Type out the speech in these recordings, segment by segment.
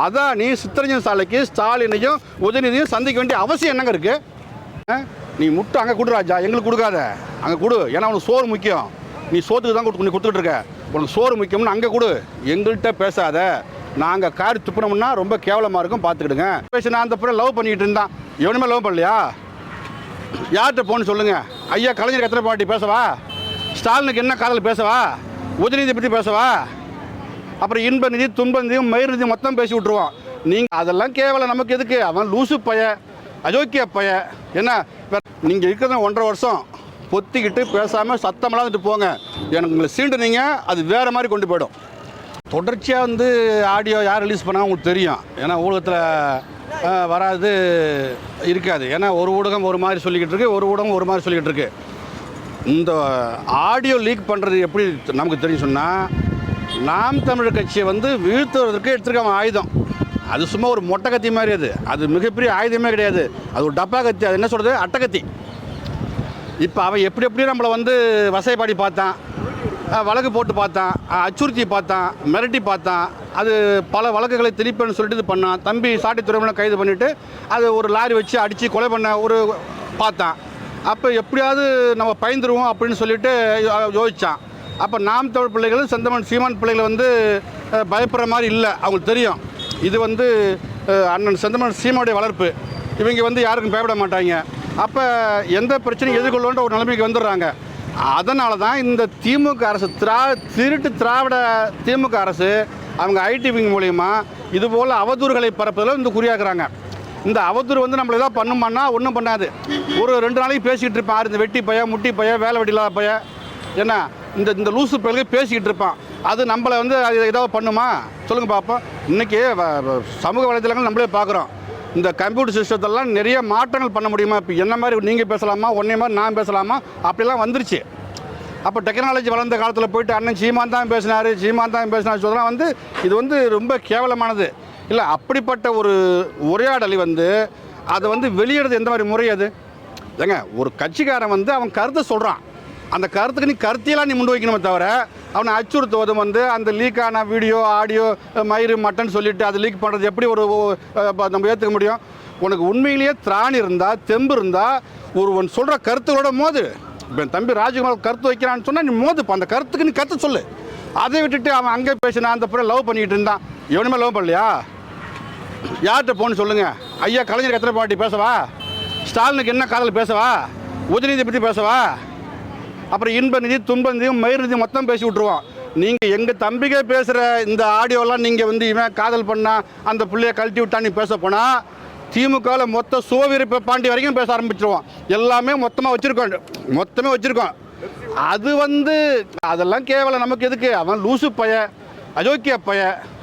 அதான் நீ சித்தரஞ்சன் சாலைக்கு ஸ்டாலினையும் உதயநிதியும் சந்திக்க வேண்டிய அவசியம் என்னங்க இருக்கு? ஆ? நீ முட்டை அங்கே கொடு ராஜா எங்களுக்கு கொடுக்காத. அங்கே கொடு ஏன்னா உனக்கு சோறு முக்கியம். நீ சோத்துக்கு தான் கொடுத்து நீ கொடுத்துட்டு இருக்க. உனக்கு சோறு முக்கியம்னு அங்கே கொடு. எங்கள்கிட்ட பேசாத. நாங்கள் கார் துப்புனோம்னா ரொம்ப கேவலமாக இருக்கும் பார்த்துக்கிடுங்க பேசி நான் அந்த பிள்ளை லவ் பண்ணிக்கிட்டு இருந்தான். எவனுமே லவ் பண்ணலையா? யார்கிட்ட போன்னு சொல்லுங்க. ஐயா கலைஞர் எத்தனை பாட்டி பேசவா? ஸ்டாலினுக்கு என்ன காதல் பேசவா? உதயநிதி பற்றி பேசவா? அப்புறம் இன்ப நிதி துன்ப நிதி மயிர் நிதி மொத்தம் பேசி விட்ருவோம் நீங்கள் அதெல்லாம் கேவலம். நமக்கு எதுக்கு? அவன் லூசு பைய அயோக்கிய பைய. என்ன? நீங்கள் இருக்கிறது ஒன்றரை வருஷம். பொத்திக்கிட்டு பேசாமல் சத்தமெல்லாம் வந்துட்டு போங்க. எனக்கு உங்களை சீண்டுனீங்க அது வேறு மாதிரி கொண்டு போயிடும். தொடர்ச்சியாக வந்து ஆடியோ யார் ரிலீஸ் பண்ணால் உங்களுக்கு தெரியும். ஏன்னா ஊடகத்தில் வராது இருக்காது. ஏன்னா ஒரு ஊடகம் ஒரு மாதிரி சொல்லிக்கிட்டு இருக்கு ஒரு ஊடகம் ஒரு மாதிரி சொல்லிக்கிட்டு இருக்கு. இந்த ஆடியோ லீக் பண்ணுறது எப்படி நமக்கு தெரியும் சொன்னால் நாம் தமிழர் கட்சியை வந்து வீழ்த்துவதற்கு எடுத்திருக்காங்க ஆயுதம். அது சும்மா ஒரு மொட்டை கத்தி மாதிரி அது. அது மிகப்பெரிய ஆயுதமே கிடையாது. அது ஒரு டப்பா கத்தி. அது என்ன சொல்கிறது அட்டைக்கத்தி இப்போ அவன் எப்படி எப்படி நம்மளை வந்து வசைப்பாடி பார்த்தான். வழக்கு போட்டு பார்த்தான். அச்சுறுத்தி பார்த்தான். மிரட்டி பார்த்தான். அது பல வழக்குகளை திருப்பின்னு சொல்லிட்டு இது பண்ணான். தம்பி சாட்டி துறைமுகம் கைது பண்ணிவிட்டு அது ஒரு லாரி வச்சு அடித்து கொலை பண்ண ஒரு பார்த்தான். அப்போ எப்படியாவது நம்ம பயந்துருவோம் அப்படின்னு சொல்லிட்டு யோசித்தான் அப்போ நாம் தமிழ் பிள்ளைகள் செந்தமன் சீமான் பிள்ளைகள் வந்து பயப்படுற மாதிரி இல்லை. அவங்களுக்கு தெரியும். இது வந்து அண்ணன் செந்தமன் சீமானுடைய வளர்ப்பு. இவங்க வந்து யாருக்கும் பயப்பட மாட்டாங்க. அப்போ எந்த பிரச்சனையும் எதிர்கொள்ளுன்ற ஒரு நிலைமைக்கு வந்துடுறாங்க. அதனால தான் இந்த திமுக அரசு திரா திருட்டு திராவிட திமுக அரசு அவங்க ஐடி விங் மூலயமா இதுபோல் அவதூறுகளை பரப்புதல இந்த குறியாக்குறாங்க. இந்த அவதூறு வந்து நம்மளை ஏதாவது பண்ணுமான்னா ஒன்றும் பண்ணாது. ஒரு ரெண்டு நாளைக்கு பேசிக்கிட்டு இருப்பான். ஆறு இந்த வெட்டி பையன் முட்டி பைய வேலை வெட்டி இல்லாத பையன் என்ன? இந்த இந்த லூசு பயில்கள் பேசிக்கிட்டு இருப்பான். அது நம்மளை வந்து அது ஏதாவது பண்ணுமா? சொல்லுங்கள் பார்ப்போம் இன்றைக்கி சமூக வலைதளங்கள் நம்மளே பார்க்குறோம் இந்த கம்ப்யூட்டர் சிஸ்டத்தெல்லாம் நிறைய மாற்றங்கள் பண்ண முடியுமா? இப்போ என்ன மாதிரி நீங்கள் பேசலாமா? ஒன்றே மாதிரி நான் பேசலாமா? அப்படிலாம் வந்துருச்சு. அப்போ டெக்னாலஜி வளர்ந்த காலத்தில் போயிட்டு அண்ணன் சீமான் தான் பேசினார் சீமான் தான் பேசினார் சொல்லலாம் வந்து இது வந்து ரொம்ப கேவலமானது. இல்லை அப்படிப்பட்ட ஒரு உரையாடலை வந்து அதை வந்து வெளியிடுறது எந்த மாதிரி முறை அது? ஏங்க ஒரு கட்சிக்காரன் வந்து அவன் கருத்தை சொல்கிறான் அந்த கருத்துக்கு நீ கருத்தியெல்லாம் நீ முன் வைக்கணுமே தவிர அவனை அச்சுறுத்துவதும் வந்து அந்த லீக்கான வீடியோ ஆடியோ மயிறு மட்டன் சொல்லிட்டு அது லீக் பண்ணுறது எப்படி ஒரு நம்ம ஏற்றுக்க முடியும்? உனக்கு உண்மையிலேயே திராணி இருந்தால் தெம்பு இருந்தால் ஒருவன் சொல்கிற கருத்துகளோட மோது. இப்போ என் தம்பி ராஜகுமார் கருத்து வைக்கிறான்னு சொன்னால் நீ மோதுப்பா அந்த கருத்துக்கு நீ கருத்து சொல்லு. அதை விட்டுட்டு அவன் அங்கே பேசினா அந்த பிள்ளை லவ் பண்ணிக்கிட்டு இருந்தான். எவனுமே லவ் பண்ணலையா? யார்கிட்ட போன்னு சொல்லுங்க. ஐயா கலைஞர் எத்தனை பாட்டி பேசவா? ஸ்டாலினுக்கு என்ன காதல் பேசவா? உதயநிதி பற்றி பேசவா? அப்புறம் இன்ப நிதி துன்ப நிதியும் மயிர் நிதி மொத்தம் பேசி விட்ருவான் நீங்கள் எங்கள் தம்பிக்கே பேசுகிற இந்த ஆடியோலாம் நீங்கள் வந்து இவன் காதல் பண்ணால் அந்த பிள்ளைய கழட்டி விட்டா நீ பேச போனால் திமுகவில் மொத்த சுவவிருப்ப பாண்டி வரைக்கும் பேச ஆரம்பிச்சிருவோம். எல்லாமே மொத்தமாக வச்சுருக்கோம். மொத்தமே வச்சுருக்கோம். அது வந்து அதெல்லாம் கேவலம். நமக்கு எதுக்கு? அவன் லூசு பைய அயோக்கிய பைய.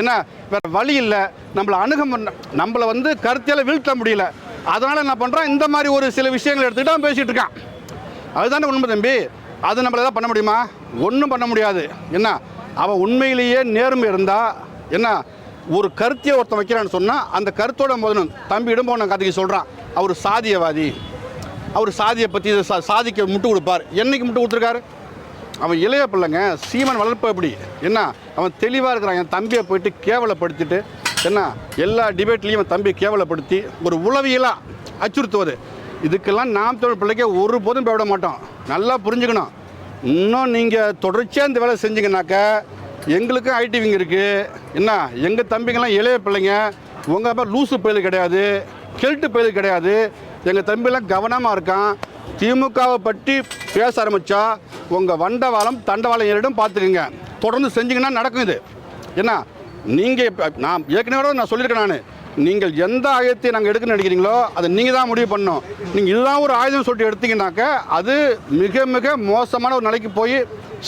என்ன? வேற வழி இல்லை. நம்மளை அணுக நம்மளை வந்து கருத்தியால் வீழ்த்த முடியல. அதனால் என்ன பண்ணுறான் இந்த மாதிரி ஒரு சில விஷயங்கள் எடுத்துக்கிட்டு அவன் பேசிகிட்டு இருக்கான். அதுதானே உண்மை தம்பி? அது நம்மள பண்ண முடியுமா? ஒன்றும் பண்ண முடியாது. என்ன? அவன் உண்மையிலேயே நேர்மை இருந்தால் என்ன? ஒரு கருத்தையை ஒருத்தன் வைக்கிறான்னு சொன்னால் அந்த கருத்தோட முதலும் தம்பி இடம்போன கதைக்கு சொல்கிறான் அவர் சாதியவாதி. அவர் சாதியை பற்றி சா- சாதிக்க முட்டு கொடுப்பார். என்னைக்கு முட்டு கொடுத்துருக்காரு? அவன் இளைய பிள்ளைங்க சீமன் வளர்ப்பு எப்படி? என்ன? அவன் தெளிவாக இருக்கிறான். என் தம்பியை போயிட்டு கேவலப்படுத்திட்டு என்ன? எல்லா டிபேட்லேயும் என் தம்பியை கேவலப்படுத்தி ஒரு உளவியலாக அச்சுறுத்துவது. இதுக்கெல்லாம் நாம் தமிழ் பிள்ளைக்கு ஒரு போதும் பயப்பட மாட்டோம். நல்லா புரிஞ்சுக்கணும். இன்னும் நீங்கள் தொடர்ச்சியாக இந்த வேலை செஞ்சீங்கன்னாக்கா எங்களுக்கும் ஐடிவிங்க இருக்குது என்ன? எங்கள் தம்பிங்கெல்லாம் இளைய பிள்ளைங்க. உங்கள் மாதிரி லூசு பயிலு கிடையாது கெல்ட்டு பயிலு கிடையாது. எங்கள் தம்பிலாம் கவனமாக இருக்கான். திமுகவை பற்றி பேச ஆரம்பித்தா உங்கள் வண்டவாளம் தண்டவாளம் ஏறிடும் பார்த்துக்குங்க. தொடர்ந்து செஞ்சீங்கன்னா நடக்கும் இது. என்ன? நீங்கள் இப்போ நான் ஏற்கனவே கூட நான் சொல்லியிருக்கேன் நான். நீங்கள் எந்த ஆயுதத்தை நாங்கள் எடுக்கணும்னு நினைக்கிறீங்களோ அதை நீங்கள் தான் முடிவு பண்ணணும். நீங்கள் இதுதான் ஒரு ஆயுதம் சொல்லிட்டு எடுத்தீங்கன்னாக்க அது மிக மிக மோசமான ஒரு நிலைக்கு போய்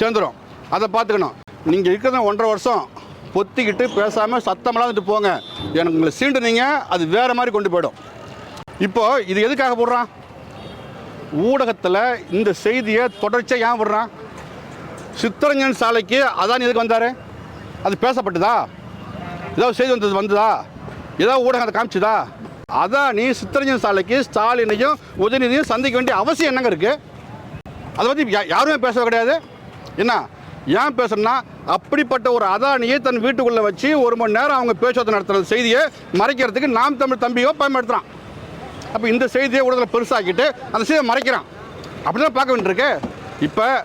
சேர்ந்துடும் அதை பார்த்துக்கணும். நீங்கள் இருக்கிறது ஒன்றரை வருஷம் பொத்திக்கிட்டு பேசாமல் சத்தமெல்லாம் வந்துட்டு போங்க. எனக்கு உங்களை சீண்டுனீங்க அது வேறு மாதிரி கொண்டு போயிடும். இப்போது இது எதுக்காக போடுறான் ஊடகத்தில் இந்த செய்தியை தொடர்ச்சியாக ஏன் விடுறான்? சித்தரஞ்சன் சாலைக்கு அதான் எதுக்கு வந்தார்? அது பேசப்பட்டதா? ஏதாவது செய்தி வந்தது வந்ததா? ஏதாவது ஊடகம் அதை காமிச்சுதா? அதான் நீ சித்தரஞ்சன் சாலைக்கு ஸ்டாலினையும் உதயநிதியும் சந்திக்க வேண்டிய அவசியம் என்னங்க இருக்குது அதை பற்றி யா- யாருமே பேச கிடையாது. என்ன? ஏன் பேசுறேன்னா அப்படிப்பட்ட ஒரு அதானியை தன் வீட்டுக்குள்ளே வச்சு ஒரு மணி நேரம் அவங்க பேச்சுவார்த்தை நடத்துகிற செய்தியை மறைக்கிறதுக்கு நாம் தமிழ் தம்பியோ பயன்படுத்துகிறான் அப்போ இந்த செய்தியை ஊடகத்தில் பெருசாக்கிட்டு அந்த செய்தியை மறைக்கிறான். அப்படி தான் பார்க்க வேண்டியிருக்கு. இப்போ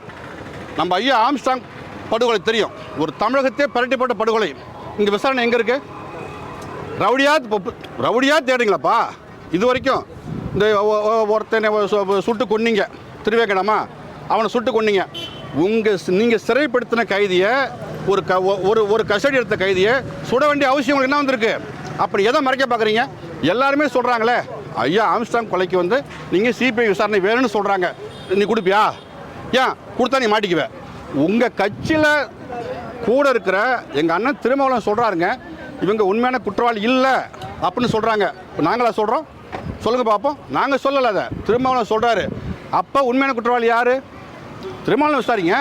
நம்ம ஐயா ஆம்ஸ்டாங் படுகொலை தெரியும். ஒரு தமிழகத்தையே பரட்டிப்பட்ட படுகொலை. இங்கே விசாரணை எங்கே இருக்குது ரவுடியா ரவுடியாக ரவுடியா தேடுங்களப்பா. இது வரைக்கும் இந்த ஒருத்தனை சு- சுட்டு கொன்னீங்க. திருவேங்கடமா? அவனை சுட்டு கொன்னீங்க. உங்கள் நீங்கள் சிறைப்படுத்தின கைதியை ஒரு க ஒ- ஒரு ஒரு கஸ்டடி எடுத்த கைதியை சுட வேண்டிய அவசியம் உங்களுக்கு என்ன வந்திருக்கு? அப்படி எதை மறைக்க பார்க்குறீங்க எல்லாருமே சொல்கிறாங்களே ஐயா ஆம்ஸ்டாங் கொலைக்கு வந்து நீங்கள் சிபிஐ விசாரணை வேணும்னு சொல்கிறாங்க நீ கொடுப்பியா? ஏன்? கொடுத்தா நீ மாட்டிக்குவ. உங்கள் கட்சியில் கூட இருக்கிற எங்கள் அண்ணன் திருமாவளவன் சொல்கிறாருங்க இவங்க உண்மையான குற்றவாளி இல்லை அப்படின்னு சொல்கிறாங்க இப்போ நாங்களா சொல்கிறோம் சொல்லுங்கள் பார்ப்போம் நாங்கள் சொல்லலை அதை. திருமாவளவன் சொல்கிறாரு அப்போ உண்மையான குற்றவாளி யார்? திருமாவளவன் விசாரிங்க.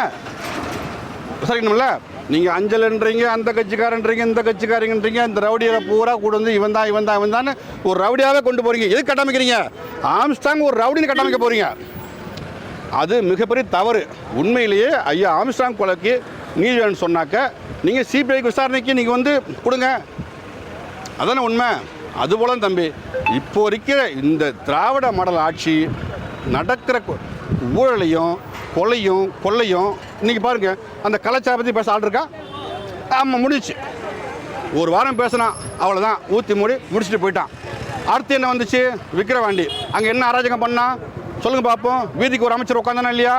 விசாரிக்கணும்ல. நீங்கள் அஞ்சல்ன்றீங்க அந்த கட்சிக்காரன்றீங்க இந்த கட்சிக்காரங்கன்றீங்க இந்த ரவுடியை பூரா கூட வந்து இவன் தான் இவன் தான் இவன் தான் ஒரு ரவுடியாகவே கொண்டு போகிறீங்க எது கட்டமைக்கிறீங்க? ஆம்ஸ்டாங் ஒரு ரவுடின்னு கட்டமைக்க போகிறீங்க அது மிகப்பெரிய தவறு. உண்மையிலேயே ஐயா ஆம்ஸ்டாங் கொலைக்கு நீதி வேணும்னு சொன்னாக்க நீங்கள் சிபிஐக்கு விசாரணைக்கு நீங்கள் வந்து கொடுங்க. அதானே உண்மை? அதுபோல தம்பி. இப்போ இருக்கிற இந்த திராவிட மாடல் ஆட்சி நடக்கிற ஊழலையும் கொலையும் கொள்ளையும் இன்னைக்கு பாருங்கள் அந்த கலாச்சாரம் பற்றி பேச ஆள் இருக்கா? ஆமாம் முடிஞ்சுச்சு. ஒரு வாரம் பேசினான் அவ்வளோதான் ஊற்றி மூடி முடிச்சுட்டு போயிட்டான். அடுத்து என்ன வந்துச்சு? விக்கிரவாண்டி. அங்கே என்ன அராஜகம் பண்ணால் சொல்லுங்கள் பார்ப்போம் வீதிக்கு ஒரு அமைச்சர் உட்காந்தானா இல்லையா?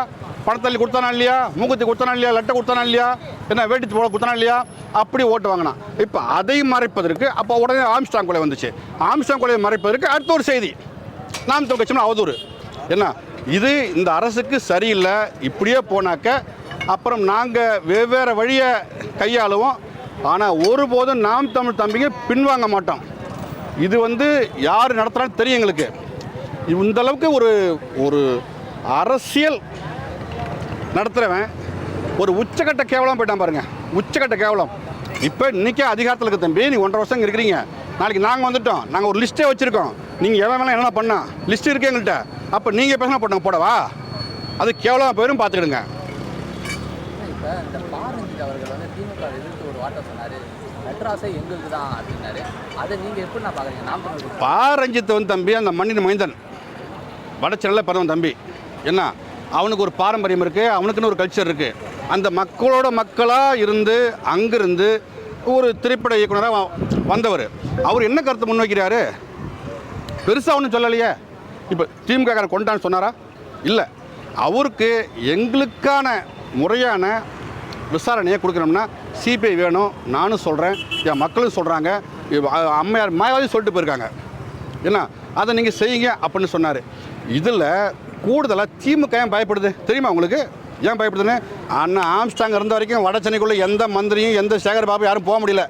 பணத்தள்ளி கொடுத்தானா இல்லையா? மூக்குத்தி கொடுத்தானா இல்லையா? லட்டை கொடுத்தானா இல்லையா? என்ன வேட்டி போட கொடுத்தானா இல்லையா? அப்படி ஓட்டு வாங்கினான் இப்போ அதையும் மறைப்பதற்கு அப்போ உடனே ஆம்ஸ்டாங் கொலை வந்துச்சு. ஆம்ஸ்டாங் கொலையை மறைப்பதற்கு அடுத்த ஒரு செய்தி. நாம் கட்சினா அவதூறு. என்ன? இது இந்த அரசுக்கு சரியில்லை. இப்படியே போனாக்க அப்புறம் நாங்கள் வெவ்வேறு வழியை கையாளுவோம். ஆனால் ஒருபோதும் நாம் தமிழ் தம்பிங்க பின்வாங்க மாட்டோம். இது வந்து யார் நடத்துகிறான்னு தெரியும் எங்களுக்கு. இந்த அளவுக்கு ஒரு ஒரு அரசியல் நடத்துகிறவன் ஒரு உச்சக்கட்ட கேவலம் போயிட்டான் பாருங்க. உச்சக்கட்ட கேவலம். இப்போ இன்னைக்கே அதிகாரத்தில் இருக்க தம்பி நீ ஒன்றரை வருஷம் இருக்கிறீங்க. நாளைக்கு நாங்கள் வந்துட்டோம். நாங்கள் ஒரு லிஸ்ட்டே வச்சுருக்கோம். நீங்கள் எவன் வேணால் என்ன பண்ணா லிஸ்ட் இருக்கு எங்கள்கிட்ட அப்போ நீங்கள் பேசினா போட்டாங்க போடவா? அது கேவலமாக போயிடும் பார்த்துக்கிடுங்க இப்போ இந்த பாரஞ்சித் அவர்கள் வந்து திமுக வை எதிர்த்து ஒரு வார்த்தை சொன்னார். மெட்ராஸே எங்களுக்கு தான் அப்படின்னாரு. அதை நீங்கள் எப்படி நான் பார்க்குறீங்க நாம் தமிழ் பா ரஞ்சித் வந்து தம்பி அந்த மண்ணின் மைந்தன். வடச்செல்ல பிறந்தவன் தம்பி. என்ன? அவனுக்கு ஒரு பாரம்பரியம் இருக்குது அவனுக்குன்னு ஒரு கல்ச்சர் இருக்குது அந்த மக்களோட மக்களாக இருந்து அங்கிருந்து ஒரு திரைப்பட இயக்குனராக வந்தவர். அவர் என்ன கருத்தை முன்வைக்கிறாரு? பெருசாக ஒன்றும் சொல்லலையே. இப்போ திமுக கொண்டான்னு சொன்னாரா? இல்லை. அவருக்கு எங்களுக்கான முறையான விசாரணையை கொடுக்கணும்னா சிபிஐ வேணும். நானும் சொல்கிறேன் என் மக்களும் சொல்கிறாங்க அம்மையார் மாயாவது சொல்லிட்டு போயிருக்காங்க. என்ன? அதை நீங்கள் செய்யுங்க அப்படின்னு சொன்னார். இதில் கூடுதலாக திமுக ஏன் பயப்படுது? தெரியுமா உங்களுக்கு? ஏன் பயப்படுதுன்னு? அண்ணா ஆம்ஸ்டாங் இருந்த வரைக்கும் வட சென்னைக்குள்ளே எந்த மந்திரியும் எந்த சேகர் பாபு யாரும் போக முடியல.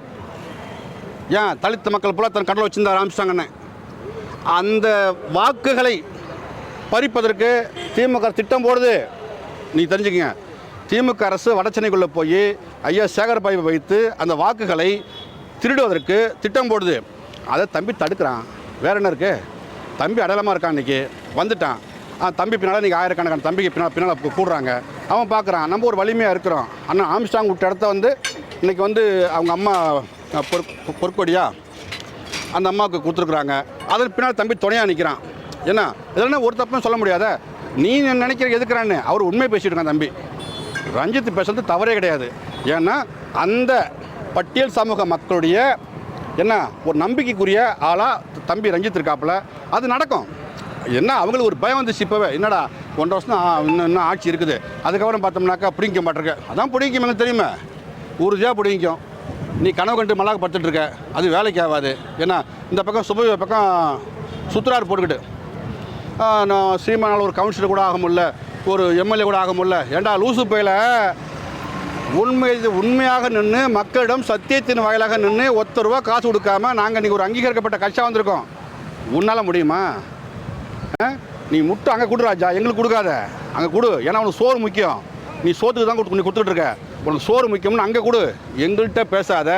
ஏன்? தலித்து மக்கள் போல தன் கடலை வச்சிருந்தார் ஆம்ஸ்டாங் அண்ணன். அந்த வாக்குகளை பறிப்பதற்கு திமுக திட்டம் போடுது. நீ தெரிஞ்சுக்கங்க. திமுக அரசு வடசென்னைக்குள்ளே போய் ஐயா சேகர் பாய் வைத்து அந்த வாக்குகளை திருடுவதற்கு திட்டம் போடுது. அதை தம்பி தடுக்கிறான். வேற என்ன இருக்கு? தம்பி அடையாளமாக இருக்கான் இன்றைக்கி வந்துட்டான். தம்பி பின்னால் நீங்கள் ஆயிரக்கணக்கான தம்பிக்கு பின்னால் பின்னால் கூடுறாங்க. அவன் பார்க்குறான் நம்ம ஒரு வலிமையாக இருக்கிறோம். ஆனால் ஆம்ஸ்டாங் விட்ட இடத்த வந்து இன்னைக்கு வந்து அவங்க அம்மா பொற் பொற்கொடியா அந்த அம்மாவுக்கு கொடுத்துருக்குறாங்க. அதன் பின்னால் தம்பி துணையாக நிற்கிறான் என்ன இதெல்லாம் ஒரு தப்புன்னு சொல்ல முடியாத? நீ நினைக்கிற எதுக்குறான்னு? அவர் உண்மை பேசிட்டு இருக்கான் தம்பி. ரஞ்சித் பேசுறது தவறே கிடையாது. ஏன்னா அந்த பட்டியல் சமூக மக்களுடைய என்ன ஒரு நம்பிக்கைக்குரிய ஆளாக தம்பி ரஞ்சித் இருக்காப்புல. அது நடக்கும். என்ன அவங்களுக்கு ஒரு பயம் வந்துச்சு இப்போவே. என்னடா ஒன்றரை வருஷம் தான் இன்னும் இன்னும் ஆட்சி இருக்குது. அதுக்கப்புறம் பார்த்தோம்னாக்கா பிடிக்க மாட்டிருக்கு அதான் பிடிக்கும் எனக்கு தெரியுமே. உறுதியாக பிடிக்கும் நீ கனவு கண்டு மலாக படுத்துட்டுருக்க. அது வேலைக்கு ஆகாது. ஏன்னா இந்த பக்கம் சுப பக்கம் சுத்துறாரு போட்டுக்கிட்டு. நான் சீமானால் ஒரு கவுன்சிலர் கூட ஆக முடியல. ஒரு எம்எல்ஏ கூட ஆக முடியல. ஏண்டா லூசு பையில? உண்மை உண்மையாக நின்று மக்களிடம் சத்தியத்தின் வாயிலாக நின்று ஒத்த ரூபா காசு கொடுக்காம நாங்கள் இன்றைக்கி ஒரு அங்கீகரிக்கப்பட்ட கட்சியாக வந்திருக்கோம். உன்னால் முடியுமா? நீ முட்டை அங்கே கொடு ராஜா. எங்களுக்கு கொடுக்காத. அங்கே கொடு. ஏன்னா உனக்கு சோறு முக்கியம். நீ சோத்துக்கு தான் கொடுத்து நீ கொடுத்துட்டு இருக்க. உனக்கு சோறு முக்கியம்னு அங்கே கொடு. எங்கள்கிட்ட பேசாத.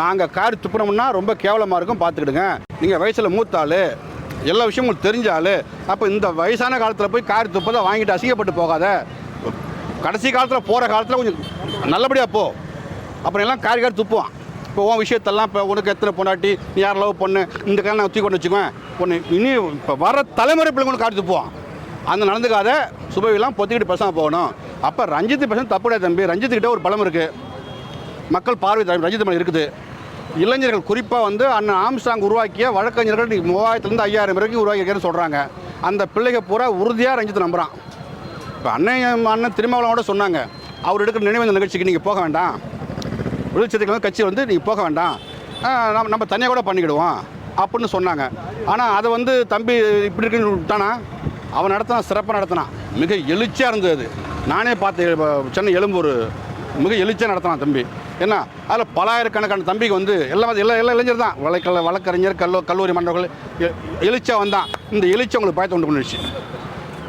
நாங்கள் கார் துப்புனோம்னா ரொம்ப கேவலமாக இருக்கும். பார்த்துக்கிடுங்க நீங்கள் வயசில் மூத்தாள். எல்லா விஷயமும் உங்களுக்கு தெரிஞ்சால் அப்போ இந்த வயசான காலத்தில் போய் கார் துப்பதை வாங்கிட்டு அசிங்கப்பட்டு போகாத. கடைசி காலத்தில் போகிற காலத்தில் கொஞ்சம் நல்லபடியாக போ. அப்புறம் எல்லாம் கார் கார் துப்புவான். இப்போ உன் விஷயத்தெல்லாம் இப்போ உனக்கு எத்தனை பொண்டாட்டி நீ யார் லவ் பண்ணு இந்த காலம் நான் தூக்கி கொண்டு வச்சுக்குவேன். பொண்ணு இனி இப்போ வர தலைமுறை பிள்ளைங்க காரி துப்புவான் அந்த நடந்துக்காத சுபவிலாம் பொத்திக்கிட்டு பேசாமல் போகணும். அப்போ ரஞ்சித் பேச தப்பு கிடையாது தம்பி. ரஞ்சித்துக்கிட்ட ஒரு பலம் இருக்குது மக்கள் பார்வை தலைமை ரஞ்சித் மேலே இருக்குது. இளைஞர்கள் குறிப்பாக வந்து அண்ணன் ஆம்ஸ்டாங் உருவாக்கிய வழக்கறிஞர்கள் மூவாயிரத்துலேருந்து ஐயாயிரம் வரைக்கும் உருவாக்கியிருக்கேன்னு சொல்கிறாங்க அந்த பிள்ளைக பூரா உறுதியாக ரஞ்சித் நம்புகிறான் இப்போ அண்ணன் அண்ணன் திருமாவளவோட சொன்னாங்க. அவர் எடுக்கிற நினைவு நிகழ்ச்சிக்கு நீங்கள் போக வேண்டாம். விழுச்சத்துக்கு வந்து கட்சி வந்து நீங்கள் போக வேண்டாம். நம்ம நம்ம தனியாக கூட பண்ணிக்கிடுவோம் அப்படின்னு சொன்னாங்க. ஆனால் அதை வந்து தம்பி இப்படி இருக்குன்னு விட்டானா? அவன் நடத்தினா சிறப்பாக நடத்தினான். மிக எழுச்சியாக இருந்தது அது. நானே பார்த்தேன் சென்னை எழும்பூர் மிக எழுச்சியாக நடத்தினான் தம்பி. என்ன அதில் பலாயிரக்கணக்கான தம்பிக்கு வந்து எல்லாம் வந்து எல்லா எல்லா இளைஞர் தான். வழக்கல்ல வழக்கறிஞர் கல்லூ கல்லூரி மன்றங்கள் எ- எழுச்சியாக வந்தான். இந்த எழுச்சி அவங்களுக்கு பயத்தை உண்டு பண்ணிடுச்சு.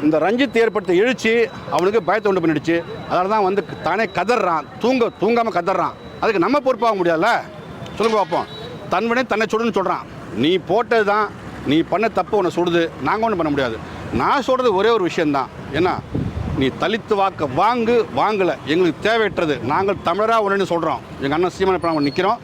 இந்த ரஞ்சித் ஏற்படுத்த எழுச்சி அவனுக்கு பயத்தை உண்டு பண்ணிடுச்சு. அதனால தான் வந்து தானே கதறான் தூங்க தூங்காமல் கதறான் அதுக்கு நம்ம பொறுப்பாக முடியாதுல்ல? சொல்லுங்க பார்ப்போம். தன்வினை தன்னை சுடுன்னு சொல்கிறான் நீ போட்டது தான் நீ பண்ண தப்பு உன்னை சுடுது. நாங்கள் ஒன்றும் பண்ண முடியாது. நான் சொல்கிறது ஒரே ஒரு விஷயந்தான் என்ன? நீ தலித்து வாக்க வாங்கு வாங்கலை. எங்களுக்கு தேவையற்றது. நாங்கள் தமிழராக ஒன்றுன்னு சொல்கிறோம் எங்கள் அண்ணன் சீமான நிற்கிறோம்